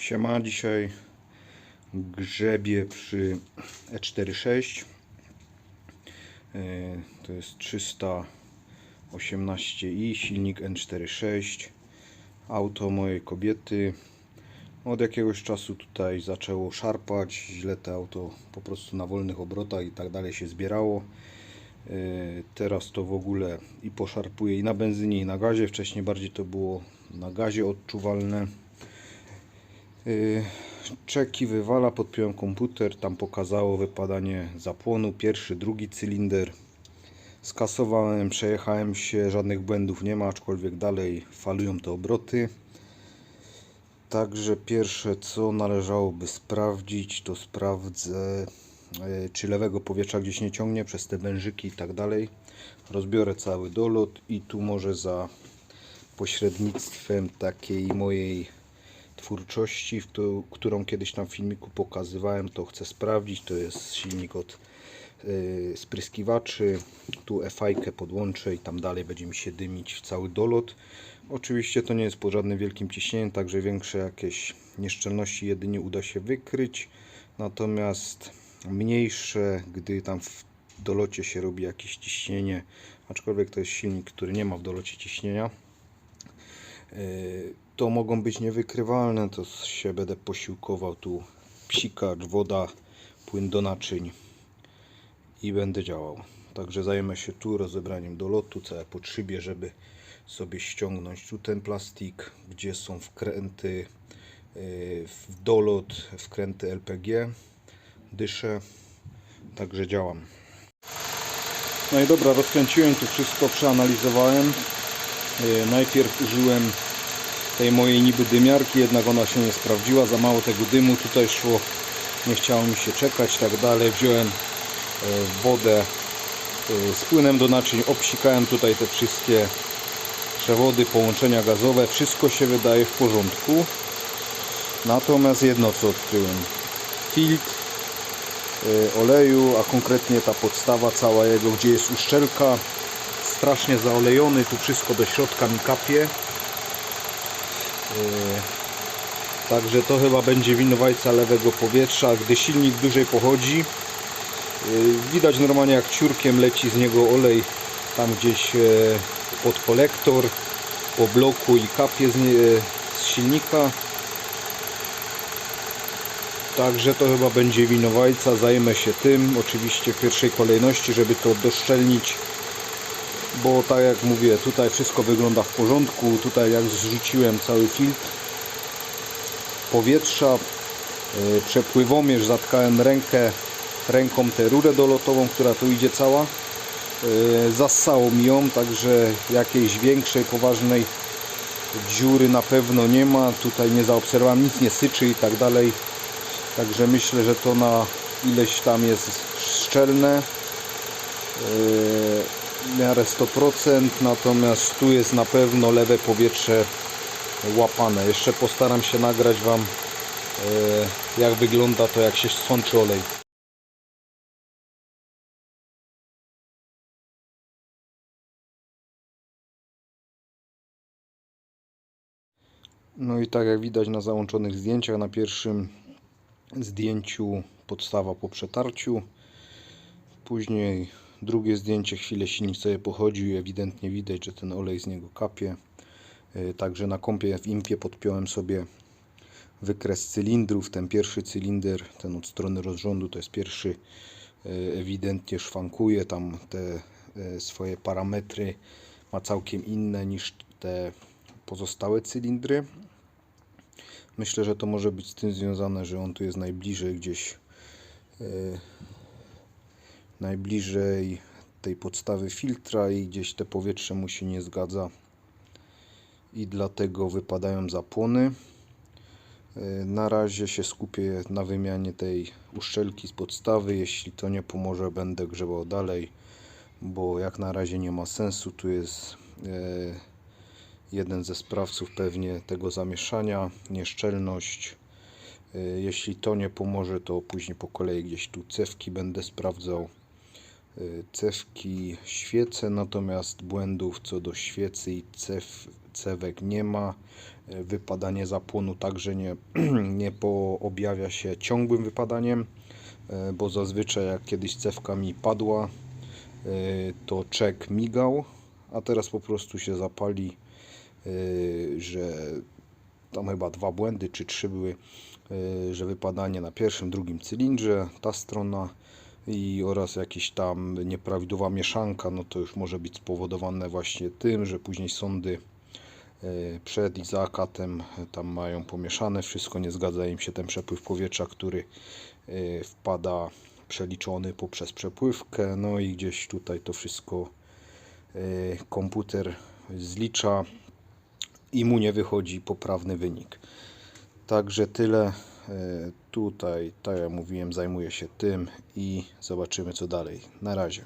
Siema, dzisiaj grzebie przy E E46 E, To jest 318i, silnik N46 Auto mojej kobiety. Od jakiegoś czasu tutaj zaczęło szarpać Źle to auto po prostu na wolnych obrotach i tak dalej się zbierało. E, Teraz to w ogóle i poszarpuje i na benzynie i na gazie. Wcześniej bardziej to było na gazie odczuwalne Czeki wywala, podpiąłem komputer, tam pokazało wypadanie zapłonu, pierwszy, drugi cylinder. Skasowałem, przejechałem się, żadnych błędów nie ma, aczkolwiek dalej falują te obroty. Także pierwsze co należałoby sprawdzić, to sprawdzę e, czy lewego powietrza gdzieś nie ciągnie przez te wężyki i tak dalej. Rozbiorę cały dolot i tu może za pośrednictwem takiej mojej twórczości, którą kiedyś tam w filmiku pokazywałem, to chcę sprawdzić. To jest silnik od y, spryskiwaczy. Tu FI-kę podłączę i tam dalej będzie mi się dymić cały dolot. Oczywiście to nie jest pod żadnym wielkim ciśnieniem, także większe jakieś nieszczelności jedynie uda się wykryć. Natomiast mniejsze, gdy tam w dolocie się robi jakieś ciśnienie, aczkolwiek to jest silnik, który nie ma w dolocie ciśnienia, y, to mogą być niewykrywalne, to się będę posiłkował tu psikacz, woda, płyn do naczyń i będę działał. Także zajmę się tu rozebraniem dolotu, całe po szybie, żeby sobie ściągnąć tu ten plastik, gdzie są wkręty yy, w dolot, wkręty LPG, dyszę, także działam. No i dobra, rozkręciłem tu wszystko, przeanalizowałem. Yy, Najpierw użyłem tej mojej niby dymiarki, jednak ona się nie sprawdziła, za mało tego dymu tutaj szło, nie chciało mi się czekać, tak dalej. Wziąłem e, wodę e, z płynem do naczyń, obsikałem tutaj te wszystkie przewody, połączenia gazowe, wszystko się wydaje w porządku. Natomiast jedno co odkryłem, filtr e, oleju, a konkretnie ta podstawa cała jego, gdzie jest uszczelka, strasznie zaolejony, tu wszystko do środka mi kapie. Yy, Także to chyba będzie winowajca lewego powietrza. Gdy silnik dłużej pochodzi, yy, widać normalnie jak ciurkiem leci z niego olej tam gdzieś e, pod kolektor, po bloku i kapie z, nie, z silnika. Także to chyba będzie winowajca. Zajmę się tym oczywiście w pierwszej kolejności, żeby to doszczelnić bo tak jak mówię, tutaj wszystko wygląda w porządku. Tutaj jak zrzuciłem cały filtr powietrza, yy, przepływomierz, zatkałem rękę ręką tę rurę dolotową, która tu idzie cała. Yy, Zassało mi ją, także jakiejś większej, poważnej dziury na pewno nie ma. Tutaj nie zaobserwowałem, nic nie syczy i tak dalej. Także myślę, że to na ileś tam jest szczelne. W miarę 100%, natomiast tu jest na pewno lewe powietrze łapane. Jeszcze postaram się nagrać Wam e, jak wygląda to jak się sączy olej. No i tak jak widać na załączonych zdjęciach, na pierwszym zdjęciu podstawa po przetarciu, później drugie zdjęcie, chwilę silnik sobie pochodził i ewidentnie widać, że ten olej z niego kapie. Yy, Także na kąpie w impie podpiąłem sobie wykres cylindrów. Ten pierwszy cylinder, ten od strony rozrządu, to jest pierwszy, yy, ewidentnie szwankuje. Tam te yy, swoje parametry ma całkiem inne niż te pozostałe cylindry. Myślę, że to może być z tym związane, że on tu jest najbliżej gdzieś najbliżej tej podstawy filtra i gdzieś te powietrze mu się nie zgadza i dlatego wypadają zapłony. Yy, Na razie się skupię na wymianie tej uszczelki z podstawy. Jeśli to nie pomoże, będę grzebał dalej, bo jak na razie nie ma sensu. Tu jest yy, jeden ze sprawców pewnie tego zamieszania, nieszczelność. Yy, Jeśli to nie pomoże, to później po kolei gdzieś tu cewki będę sprawdzał. Y, cewki, świece, natomiast błędów co do świecy i cew, cewek nie ma. Y, Wypadanie zapłonu także nie, nie objawia się ciągłym wypadaniem, y, bo zazwyczaj jak kiedyś cewka mi padła, to czek migał, a teraz po prostu się zapali, że tam chyba dwa błędy czy trzy były, że wypadanie na pierwszym, drugim cylindrze, ta strona i oraz jakaś tam nieprawidłowa mieszanka, no to już może być spowodowane właśnie tym, że później sądy y, przed i za akatem y, tam mają pomieszane wszystko, nie zgadza im się ten przepływ powietrza, który y, wpada przeliczony poprzez przepływkę, no i gdzieś tutaj to wszystko komputer zlicza i mu nie wychodzi poprawny wynik. Także tyle. Tutaj, tak jak mówiłem, zajmuję się tym i zobaczymy co dalej. Na razie.